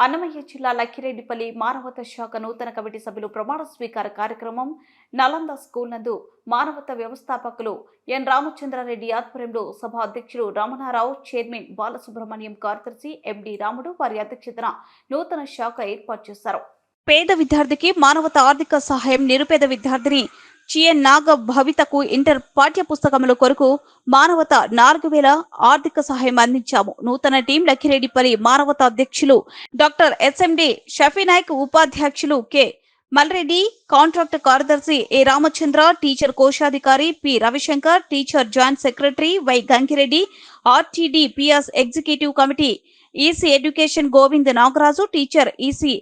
అన్నమయ్య జిల్లా లక్కిరెడ్డిపల్లి మానవత శాఖ నూతన కమిటీ సభ్యులు ప్రమాణ స్వీకార కార్యక్రమం నలంద స్కూల్ నందు మానవత వ్యవస్థాపకులు ఎన్ రామచంద్రారెడ్డి ఆధ్వర్యంలో సభ అధ్యక్షులు రమణారావు చైర్మన్ బాలసుబ్రహ్మణ్యం కార్యదర్శి ఎండి రాముడు వారి అధ్యక్షతన నూతన శాఖ ఏర్పాటు చేశారు. పేద విద్యార్థికి మానవత ఆర్థిక సహాయం నిరుపేద విద్యార్థిని చిఎన్ నాగ భవితకు ఇంటర్ పాఠ్య పుస్తకముల కొరకు మానవత నాలుగు వేల ఆర్థిక సహాయం అందించాము. నూతన టీం లక్కిరెడ్డిపల్లి మానవత అధ్యక్షులు డాక్టర్ ఎస్ఎండి షఫీనాయక్ ఉపాధ్యక్షులు కె. మల్రెడ్డి కాంట్రాక్ట్ కార్యదర్శి ఏ. రామచంద్ర టీచర్ కోశాధికారి P. Ravishankar teacher joint secretary Y. Gangireddy RTD PS executive committee EC education Govind Nagaraju teacher EC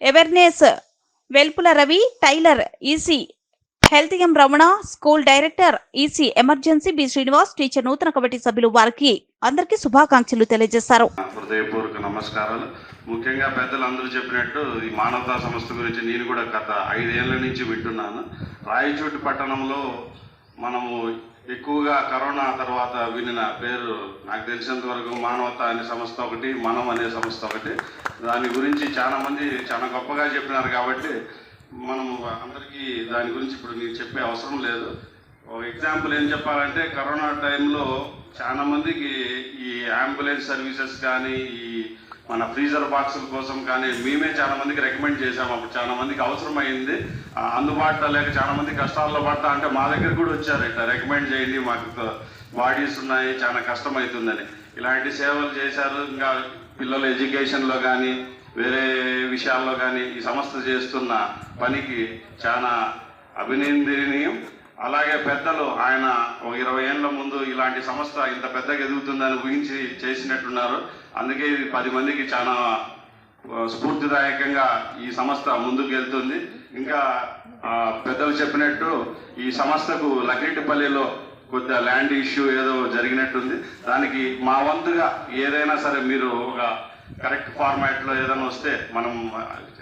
awareness Velpula Ravi tailor EC health M Ramana school director EC emergency B Srinivas teacher నూతన committee సభ్యులు వారికి అందరికీ శుభాకాంక్షలు తెలియజేశారు. హృదయపూర్వక నమస్కారాలు. ముఖ్యంగా పెద్దలు అందరూ చెప్పినట్టు ఈ మానవతా సంస్థ గురించి నేను కూడా గత ఐదేళ్ళ నుంచి వింటున్నాను. రాయచోటి పట్టణంలో మనము ఎక్కువగా కరోనా తర్వాత వినిన పేరు నాకు తెలిసినంత వరకు మానవత అనే సంస్థ ఒకటి మనం అనే సంస్థ ఒకటి. దాని గురించి చాలా మంది చాలా గొప్పగా చెప్పినారు కాబట్టి మనం అందరికీ దాని గురించి ఇప్పుడు నేను చెప్పే అవసరం లేదు. ఒక ఎగ్జాంపుల్ ఏం చెప్పాలంటే కరోనా టైంలో చాలా మందికి ఈ అంబులెన్స్ సర్వీసెస్ కానీ ఈ మన ఫ్రీజర్ బాక్సుల కోసం కానీ మేమే చాలా మందికి రికమెండ్ చేసాము అప్పుడు చాలా మందికి అవసరమైంది. అందుబాటులో లేక చాలా మంది కష్టాల్లో పడతా అంటే మా దగ్గర కూడా వచ్చారు. ఇట్లా రికమెండ్ చేయండి మాకు బాడీస్ ఉన్నాయి చాలా కష్టం అవుతుందని ఇలాంటి సేవలు చేశారు. ఇంకా పిల్లల ఎడ్యుకేషన్లో కానీ వేరే విషయాల్లో కానీ ఈ సంస్థ చేస్తున్న పనికి చాలా అభినందనీయం. అలాగే పెద్దలు ఆయన ఒక ఇరవై ఏళ్ళ ముందు ఇలాంటి సంస్థ ఇంత పెద్దగా ఎదుగుతుందని ఊహించి చేసినట్టున్నారు. అందుకే ఇది పది మందికి చాలా స్ఫూర్తిదాయకంగా ఈ సంస్థ ముందుకు వెళ్తుంది. ఇంకా పెద్దలు చెప్పినట్టు ఈ సంస్థకు లకిరెడ్డిపల్లిలో కొద్దిగా ల్యాండ్ ఇష్యూ ఏదో జరిగినట్టుంది. దానికి మా వంతుగా ఏదైనా సరే మీరు ఒక కరెక్ట్ ఫార్మాట్లో ఏదైనా వస్తే మనం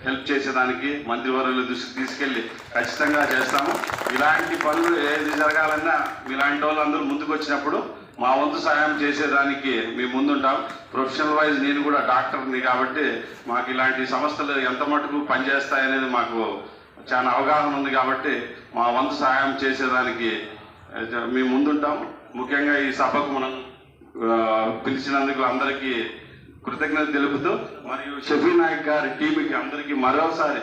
హెల్ప్ చేసేదానికి మంత్రివర్యుల దృష్టికి తీసుకెళ్ళి ఖచ్చితంగా చేస్తాము. ఇలాంటి పనులు ఏది జరగాలన్నా ఇలాంటి వాళ్ళు అందరూ ముందుకు వచ్చినప్పుడు మా వంతు సహాయం చేసేదానికి మేము ముందుంటాం. ప్రొఫెషనల్ వైజ్ నేను కూడా డాక్టర్ని కాబట్టి మాకు ఇలాంటి సంస్థలు ఎంత మటుకు పనిచేస్తాయనేది మాకు చాలా అవగాహన ఉంది కాబట్టి మా వంతు సహాయం చేసేదానికి Uh, మేము ముందుంటాం. ముఖ్యంగా ఈ సభకు మనం పిలిచినందుకు అందరికీ కృతజ్ఞత తెలుపుతూ మరియు షఫీ నాయక్ గారి టీంకి అందరికీ మరోసారి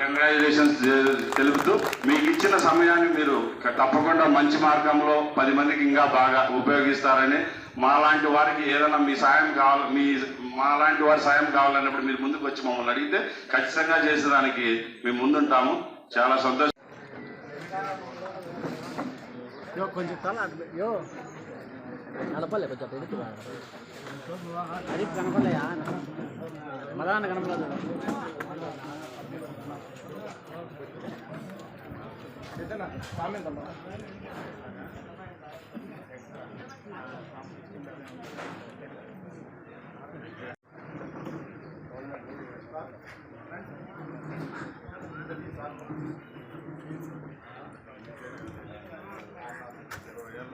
కంగ్రాచులేషన్స్ తెలుపుతూ మీకు ఇచ్చిన సమయాన్ని మీరు తప్పకుండా మంచి మార్గంలో పది మందికి ఇంకా బాగా ఉపయోగిస్తారని మాలాంటి వారికి ఏదైనా మీ సాయం కావాలి మీ మాలాంటి వారి సాయం కావాలన్నప్పుడు మీరు ముందుకు వచ్చి మమ్మల్ని అడిగితే ఖచ్చితంగా చేసేదానికి మేము ముందుంటాము. చాలా సంతోషం. కొంచెం తల అయ్యో నడపలే కొంచెం అటు అది కనపడలేయా మదాన కనపడదు